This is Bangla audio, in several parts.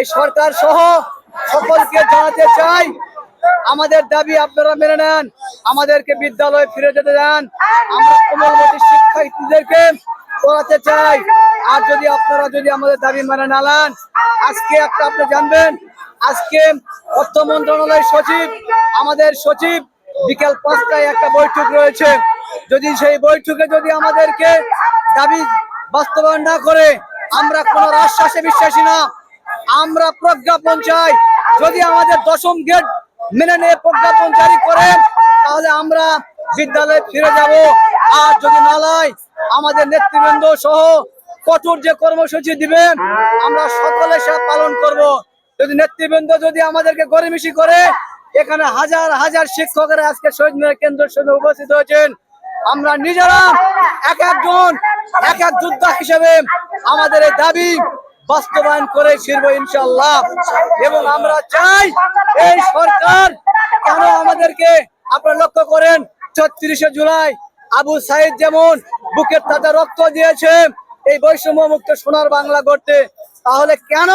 এই সরকার সহ সকলকে জানাতে চাই, আমাদের দাবি আপনারা মেনে নেন, আমাদেরকে বিদ্যালয়ে ফিরে যেতে দেন, আমরা কোমলমতি শিক্ষার্থীদেরকে পড়াতে চাই। আর যদি আপনারা যদি আমাদের দাবি মেনে না নেন, আজকে একটা আপনি জানবেন, আজকে অর্থ মন্ত্রণালয়ের সচিব, আমাদের সচিব বিকেল পাঁচটায় একটা বৈঠক রয়েছে। যদি সেই বৈঠকে যদি আমাদেরকে দাবি বাস্তবায়ন না করে আমরা কোন আশ্বাসে বিশ্বাসী না। আমরা প্রজ্ঞাপন চাই। যদি আমাদের দশম গেট মেনে নিয়ে প্রজ্ঞাপন জারি করেন, তাহলে আমরা বিদ্যালয়ে ফিরে যাব। আর যদি না লাই, আমাদের নেতৃবৃন্দ সহ কঠোর যে কর্মসূচি দিবেন, আমরা সকলে সে পালন করব। যদি নেতৃবৃন্দ যদি আমাদেরকে গরিমিশি করে, এখানে হাজার হাজার শিক্ষকেরা আজকে শহীদ মিনার কেন্দ্রের সঙ্গে উপস্থিত হয়েছেন। আমরা নিজেরা এক একজন এক এক যোদ্ধা হিসেবে আমাদের এই দাবি বাস্তবায়ন করে ফিরব ইনশাল্লাহ এবং আমরা চাই এই সরকার কেন আমাদেরকে আপনারা লক্ষ্য করেন, ছত্রিশে জুলাই আবু সাইদ যেমন বুকের তাজা রক্ত দিয়েছে, এই বৈষম্য মুক্ত সোনার বাংলা করতে তাহলে কেন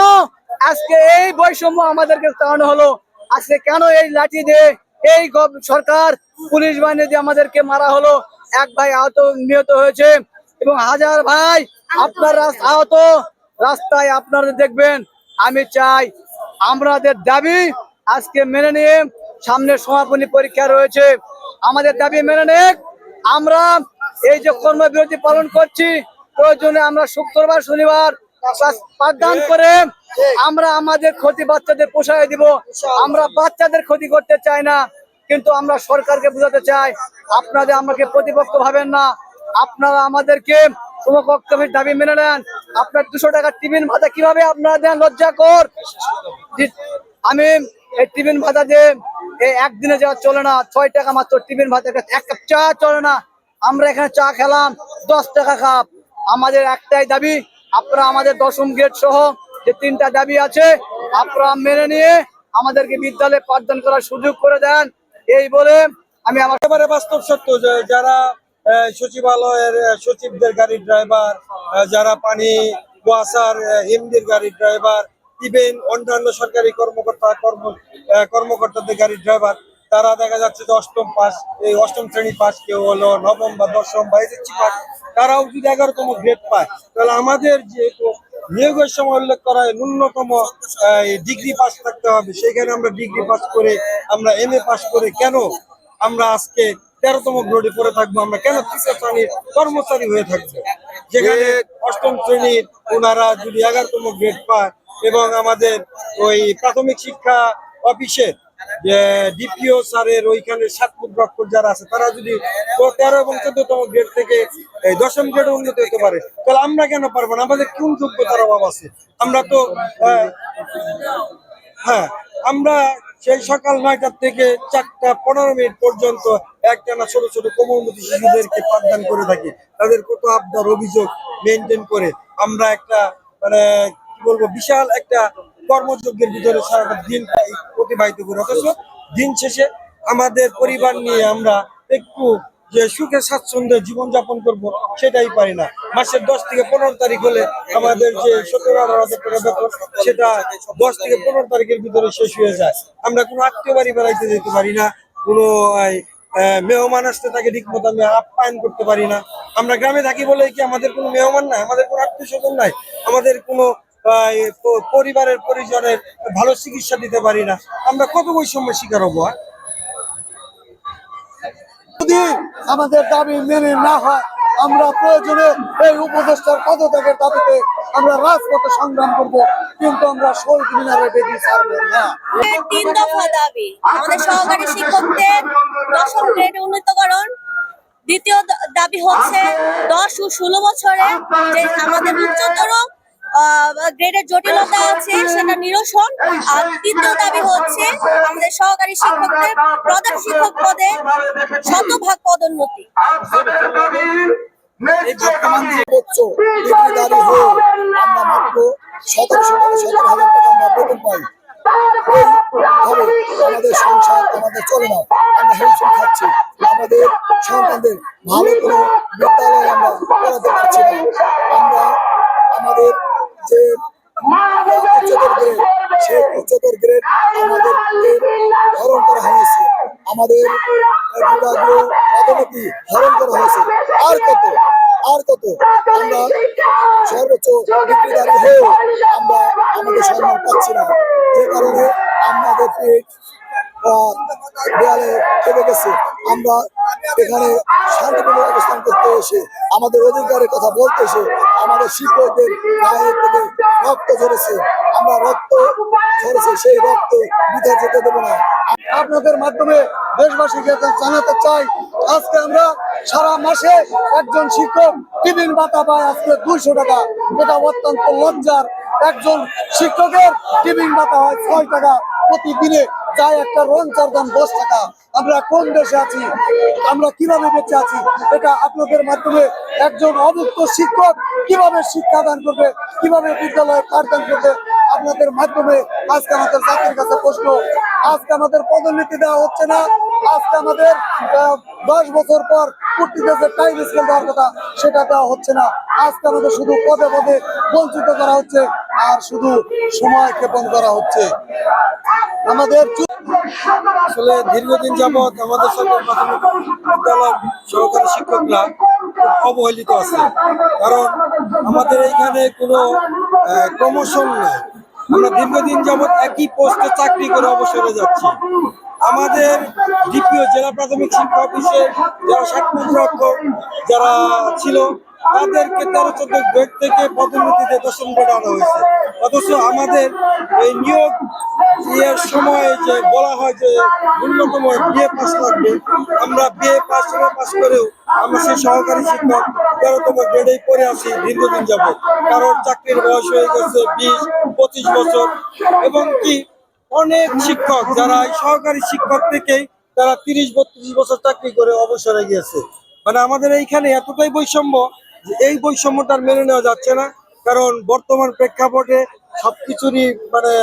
আজকে এই বৈষম্য আমাদেরকে চালানো হলো? আজকে কেন এই লাঠি দিয়ে এই সরকার পুলিশ বাহিনী দিয়ে আমাদেরকে মারা হলো? এক ভাই আহত, নিহত হয়েছে। এবং হাজার ভাই আপনার আহত। রাস্তায় আপনারা দেখবেন আমি চাই আমাদের দাবি আজকে মেনে নিয়ে সামনে সমাপনী পরীক্ষা রয়েছে। আমাদের দাবি মেনে নিক। আমরা এই যে কর্মবিরতি পালন করছি প্রয়োজনে আমরা শুক্রবার শনিবার পাঠদান করে আমরা আমাদের ক্ষতি বাচ্চাদের পোষায় দিব। আমরা বাচ্চাদের ক্ষতি করতে চাই না কিন্তু আমরা সরকারকে বোঝাতে চাই আপনাদের আমাকে প্রতিপক্ষ ভাবেন না। আপনারা আমাদেরকে সমকক্ষের দাবি মেনে নেন। আপনার দুশো টাকার টিফিন ভাতা কীভাবে আপনারা দেন? লজ্জা কর। আমি এই টিফিন ভাতা দিয়ে একদিনে যাওয়া চলে না, ছয় টাকা মাত্র টিফিন ভাতা এক কাপ চা চলে না। আমরা এখানে চা খেলাম, দশ টাকা কাপ। আমাদের একটাই দাবি, আপনারা আমাদের দশম গেট সহ যে তিনটা দাবি আছে, আপনারা মেনে নিয়ে আমাদেরকে বিদ্যালয়ে পাঠদান করার সুযোগ করে দেন। এই বলে আমি আমার বাস্তব সত্য যারা সচিবালয়ের সচিবদের গাড়ির ড্রাইভার যারা পানি ওয়াসার এমডির গাড়ির ড্রাইভার, ইভেন অন্যান্য সরকারি কর্মকর্তা, কর্ম কর্মকর্তাদের গাড়ির ড্রাইভার, তারা দেখা যাচ্ছে যে অষ্টম পাস, এই অষ্টম শ্রেণি পাস কেউ হলো, নবম বা দশম বা এসএসসি পাস, তারাও যদি এগারোতম গ্রেড পায়, তাহলে আমাদের যেহেতু নিয়োগের সময় উল্লেখ করা হয়, ন্যূনতম ডিগ্রি পাস থাকতে হবে সেখানে আমরা ডিগ্রি পাস করে, আমরা এম এ পাস করে কেন আমরা আজকে তেরোতম গ্রেডে পড়ে থাকব আমরা। কেন? তৃতীয় শ্রেণির? কর্মচারী হয়ে থাকব। যেখানে অষ্টম শ্রেণির ওনারা যদি এগারোতম গ্রেড পায় এবং আমাদের ওই প্রাথমিক শিক্ষা অফিসের ডিপিও স্যারের ওইখানে সাতমুদ্রক্ষর যারা আছে তারা যদি তেরো এবং চোদ্দতম গ্রেড থেকে এই দশম গ্রেডে উন্নত হতে পারে তাহলে আমরা কেন পারব না? আমাদের কোন যোগ্যতার অভাব আছে? আমরা তো হ্যাঁ আমরা সেই সকাল নয়টার থেকে চারটা পনেরো মিনিট পর্যন্ত একটানা ছোট ছোট কোমলমতি শিশুদেরকে পাঠদান করে থাকি। তাদের কত আবদার, অভিযোগ মেনটেন করে আমরা একটা মানে কি বলব, বিশাল একটা কর্মযজ্ঞের ভিতরে সারাটা দিন অতিবাহিত করে। অথচ দিন শেষে আমাদের পরিবার নিয়ে আমরা একটু যে সুখে, স্বাচ্ছন্দ্যে জীবনযাপন করব, সেটাই পারি না। মাসের দশ থেকে পনেরো তারিখ হলে আমাদের যে সতেরো, আঠারো হাজার টাকা বেতন, সেটা দশ থেকে পনেরো তারিখের ভিতরে শেষ হয়ে যায়। আমরা কোনো আত্মীয় বাড়ি বেড়াইতে যেতে পারি না, কোনো মেহমান আসতে তাকে ঠিক মতো আমি আপ্যায়ন করতে পারি না। আমরা গ্রামে থাকি বলে কি আমাদের কোনো মেহমান নাই, আমাদের কোনো আত্মীয় স্বজন নাই, আমাদের কোনো পরিবারের পরিজনের ভালো চিকিৎসা দিতে পারি না। আমরা কত বৈষম্যের শিকার হব আর? যদি আমাদের দাবি মেনে না হয়, আমরা প্রয়োজনে এই উপদেষ্টার পদত্যাগের দাবিতে আমরা রাজপথে সংগ্রাম করব, কিন্তু আমরা শহীদ মিনারে বেদি ছাড়বো না। তিন দফা দাবি। আমাদের সহকারী শিক্ষকদের দশম গ্রেড উন্নীতকরণ। দ্বিতীয় দাবি হচ্ছে দশ ও ষোলো বছরে যে আমাদের উচ্চতর গ্রেডের জটিলতা আছে সেটা নিরসন। আর তৃতীয় দাবি হচ্ছে আমাদের সহকারী শিক্ষকদের প্রধান শিক্ষক পদে শতভাগ পদোন্নতি। এই বর্তমান যে উচ্চ ডিগ্রিধারী হয়ে আমরা মাত্র সতেরোশো টাকা সতেরো হাজার টাকা আমরা বেতন পাই। আমাদের সংসার আমাদের চলে না। আমরা হেলসুল খাচ্ছি। আমাদের সন্তানদের ভালো কোনো বিদ্যালয়ে আমরা পড়াতে পারছি না। আমরা আমাদের যে হরণ করা হয়েছে। আমাদের পদোন্নতি হরণ করা হয়েছে। আর কত আর কত আমরা সর্বোচ্চ ডিগ্রিধারী হয়েও আমরা আমাদের সম্মান পাচ্ছি না। যে কারণে আমাদের পেট দেয়ালে খেপে গেছে। আমরা এখানে শান্তিপূর্ণ অবস্থান করতে এসে, আমাদের অধিকারের কথা বলতে এসে, আমাদের শিক্ষকদের গায়ের থেকে রক্ত ঝরেছে। আমরা রক্ত সেই রক্ত বিধা যেতে দেবো না। আপনাদের মাধ্যমে দেশবাসীকে জানাতে চাই, আজকে আমরা সারা মাসে একজন শিক্ষক, টিফিন ভাতা পায় আজকে দুইশো টাকা। এটা অত্যন্ত লজ্জার। একজন শিক্ষকের টিফিন ভাতা হয় ছয় টাকা প্রতিদিনে, যাই একটা রঞ্চার দাম দশ টাকা। আমরা কোন দেশে আছি? আমরা কীভাবে বেঁচে আছি? এটা আপনাদের মাধ্যমে একজন অভুক্ত শিক্ষক কীভাবে শিক্ষাদান করবে? কীভাবে বিদ্যালয়ে পাঠদান করবে? আপনাদের মাধ্যমে আজকে আমাদের জাতির কাছে প্রশ্ন, আজকে আমাদের পদোন্নতি দেওয়া হচ্ছে না, আজকে আমাদের দশ বছর পর কুর্তিতে যে টাইম স্কেল দেওয়ার কথা, সেটা দেওয়া হচ্ছে না। আজকে আমাদের শুধু পদে পদে বঞ্চিত করা হচ্ছে, আর শুধু সময় ক্ষেপণ করা হচ্ছে। আমাদের আসলে দীর্ঘদিন যাবৎ আমাদের সরকারি প্রাথমিক বিদ্যালয় সহকারী শিক্ষকরা অবহেলিত আছে। কারণ আমাদের এইখানে কোনো প্রমোশন নেই। আমরা দীর্ঘদিন যাবৎ একই পোস্টে চাকরি করে অবসরে যাচ্ছি। আমাদের দ্বিতীয় জেলা প্রাথমিক শিক্ষা অফিসে যারা রক্ষক যারা ছিল, তাদেরকে তেরো চোদ্দ থেকে পদোন্নতিতে দর্শন করে আনা হয়েছে। অথচ আমাদের এই নিয়োগ এর সময় যে বলা হয় যে ন্যূনতম বিএ পাস লাগবে, আমরা বিএ পাস পাস করেও আমরা সেই সহকারী শিক্ষক তেরোতম গ্রেডেই পড়ে আছি দীর্ঘদিন যাবত কারোর চাকরির বয়স হয়ে গেছে বিশ, পঁচিশ বছর। এবং কি অনেক শিক্ষক যারা এই সহকারী শিক্ষক থেকেই তারা তিরিশ, বত্রিশ বছর চাকরি করে অবসরে গিয়েছে। মানে আমাদের এইখানে এতটাই বৈষম্য যে এই বৈষম্যটা মেনে নেওয়া যাচ্ছে না। কারণ বর্তমান প্রেক্ষাপটে সবকিছুরই মানে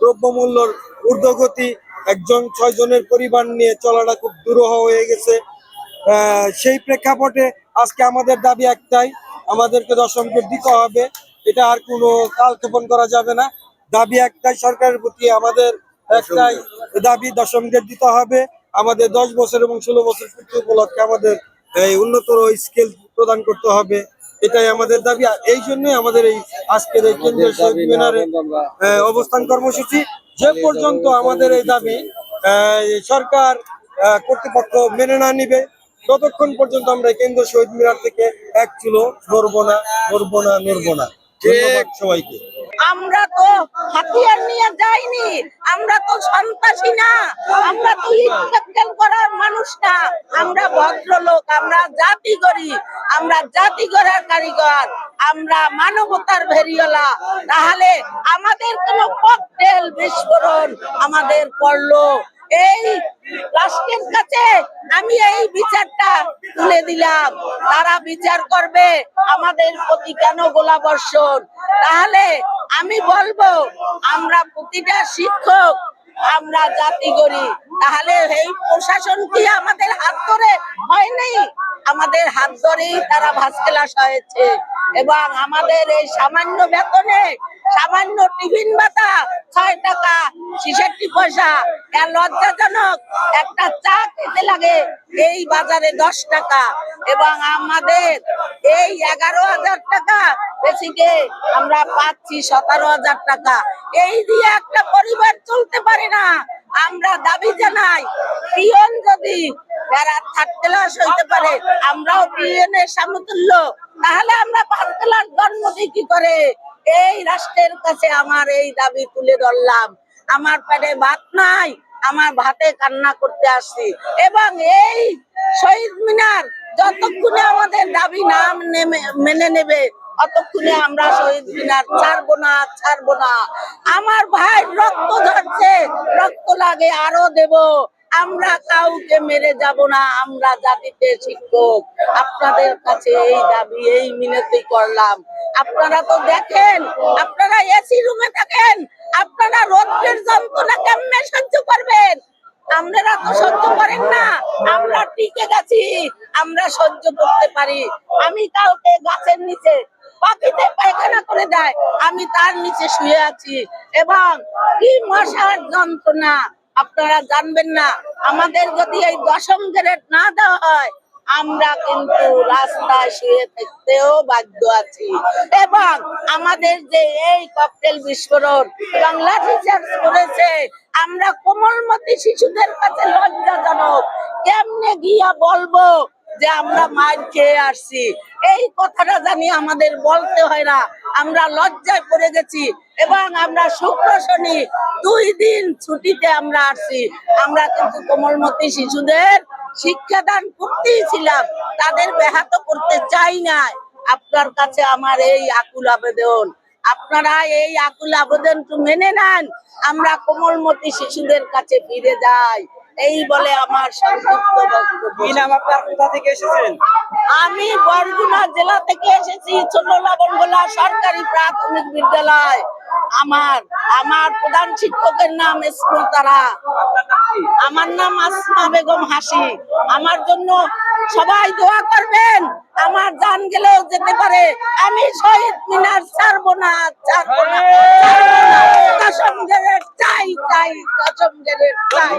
দ্রব্যমূল্যর ঊর্ধ্বগতি, একজন ছয় জনের পরিবার নিয়ে চলাটা খুব দুরূহ হয়ে গেছে। সেই প্রেক্ষাপটে আজকে আমাদের দাবি একটাই, আমাদেরকে দশম গ্রেড দিতে হবে। এটা আর কোনো কালক্ষেপণ করা যাবে না। দাবি একটাই সরকারের প্রতি, আমাদের একটাই দাবি দশম দিতে হবে। আমাদের দশ বছর এবং ষোলো বছর পূর্তি উপলক্ষে আমাদের এই উন্নতর স্কেল প্রদান করতে হবে। এটাই আমাদের দাবি। এই জন্যই আমাদের এই আজকের এই কেন্দ্রীয় শহীদ মিনারে আহ, অবস্থান কর্মসূচি। যে পর্যন্ত আমাদের এই দাবি আহ, সরকার আহ, কর্তৃপক্ষ মেনে না নিবে ততক্ষণ পর্যন্ত আমরা কেন্দ্র শহীদ মিনার থেকে এক চুলো নড়বো না নড়বো না নড়বো না। সবাইকে। আমরা তো হাতিয়ার নিয়ে যাইনি, আমরা তো সন্ত্রাসী না, আমরা তো ইনস্পেকশন করার মানুষ না, আমরা ভদ্রলোক, আমরা জাতি করি আমরা জাতি করার কারিগর, আমরা মানবতার ভেরিওলা। তাহলে আমাদের কোনো ককটেল বিস্ফোরণ আমাদের পড়ল। এই রাষ্ট্রের কাছে আমি এই বিচারটা তুলে দিলাম। তারা বিচার করবে আমাদের প্রতি কেন গোলাবর্ষণ? তাহলে আমি বলব, আমরা প্রতিটা শিক্ষক, আমরা জাতি করি তাহলে এই প্রশাসন কি আমাদের হাত ধরে হয়নি আমাদের হাত ধরেই তারা ভাস ক্লাস হয়েছে। এবং আমাদের এই সামান্য বেতনে সামান্য টিফিন ভাতা ছয় টাকা, ছেষট্টি পয়সা। এর লজ্জাজনক একটা চা খেতে লাগে এই বাজারে দশ টাকা। এবং আমাদের এই এগারো হাজার টাকা বেশিকে আমরা পাচ্ছি সতেরো হাজার টাকা। এই দিয়ে একটা পরিবার চলতে পারে না। আমরা দাবি জানাই, পিয়ন যদি যারা থার্ড ক্লাস হইতে পারে, আমরাও পিয়নের সামতুল্য। তাহলে আমরা পাঁচ ক্লাস জন্ম কি করে? এই রাষ্ট্রের কাছে আমার এই দাবি তুলে ধরলাম। আমার পেটে ভাত নাই, আমার ভাতে কান্না করতে আসছি। এবং এই শহীদ মিনার যতক্ষণে আমাদের দাবি নাম, মেনে নেবে, অতক্ষণে আমরা শহীদ মিনার ছাড়বো না ছাড়বো না। আমার ভাই রক্ত ধরছে রক্ত লাগে আরও দেব। আমরা কাউকে মেরে যাব না, আমরা জাতিতে শিক্ষক। আপনাদের কাছে এই দাবি, এই মিনতি করলাম। আপনারা তো দেখেন, আপনারা এসি রুমে থাকেন, আপনারা রোদ্রের যন্ত্রণা কেমনে সহ্য করবেন? আপনারা তো সহ্য করেন না, আমরা টিকে গেছি, আমরা সহ্য করতে পারি। আমি কাউকে গাছের নিচে, পাখিতে পায়খানা করে দেয়, আমি তার নিচে শুয়ে আছি। এবং কি মশার যন্ত্রণা আপনারা জানবেন না, আমাদের যদি এই দশম গ্রেড না দেওয়া হয়, আমরা কিন্তু রাস্তায় শুয়ে থাকতেও বাধ্য আছি। এবং আমাদের যে এই ককটেল বিস্ফোরণ, বাংলা টিচার করেছে আমরা কোমলমতি শিশুদের কাছে লজ্জাজনক। কেমনে গিয়া বলব? যে আমরা মার খেয়ে আসছি। এই কথাটা জানি আমাদের বলতে হয় না। আমরা লজ্জায় পড়ে গেছি এবং আমরা শুক্র শনি দুই দিন ছুটিতে আমরা আসছি। আমরা কিন্তু কোমলমতি শিশুদের শিক্ষাদান করতেই ছিলাম। তাদের ব্যাহত করতে চাই না আপনার কাছে আমার এই আকুল আবেদন। আপনারা এই আকুল আবেদন মেনে নেন। আমরা কোমলমতি শিশুদের কাছে ফিরে যাই। এই বলে আমার সংক্ষিপ্ত বক্তব্য। কি নাম আপনার? কোথা থেকে এসেছেন আমি বরগুনা জেলা থেকে এসেছি ছোট লবণগোলা সরকারি প্রাথমিক বিদ্যালয়। আমার আমার প্রধান শিক্ষকের নাম স্কুল তারা আমার নাম আসমা বেগম হাসি। আমার জন্য সবাই দোয়া করবেন, আমার জান গেলেও যেতে পারে। আমি শহীদ মিনার ছাড়বো না ছাড়বো না কসম গেলে চাই চাই, কসম গেলে চাই।